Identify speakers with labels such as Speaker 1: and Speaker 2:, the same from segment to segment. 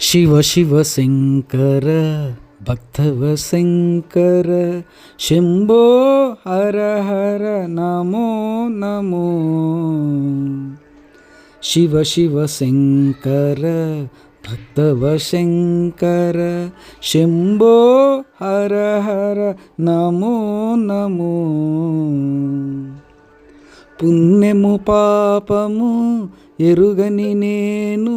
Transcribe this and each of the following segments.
Speaker 1: ಶಿವ ಶಿವ ಶಂಕರ ಭಕ್ತವ ಶಂಕರ ಶಂಭೋ ಹರ ಹರ ನಮೋ ನಮೋ ಶಿವ ಶಿವ ಶಂಕರ ಭಕ್ತವ ಶಂಕರ ಶಂಭೋ ಹರ ಹರ ನಮೋ ನಮೋ పుణ్యము పాపము ఎరుగని నేను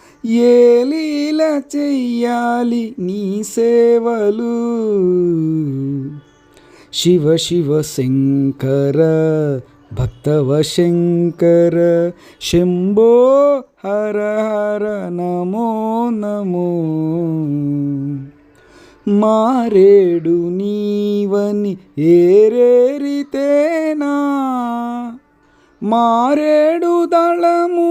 Speaker 1: ఏ లీల చెయ్యాలి నీ సేవలు? శివ శివ శంకర భక్తవ శంకర శంభో హర హర నమో నమో. మారేడు నీవని ఏరేరితేనా? మారేడు దళము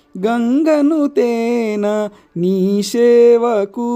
Speaker 1: గంగను తేన నీ సేవకు.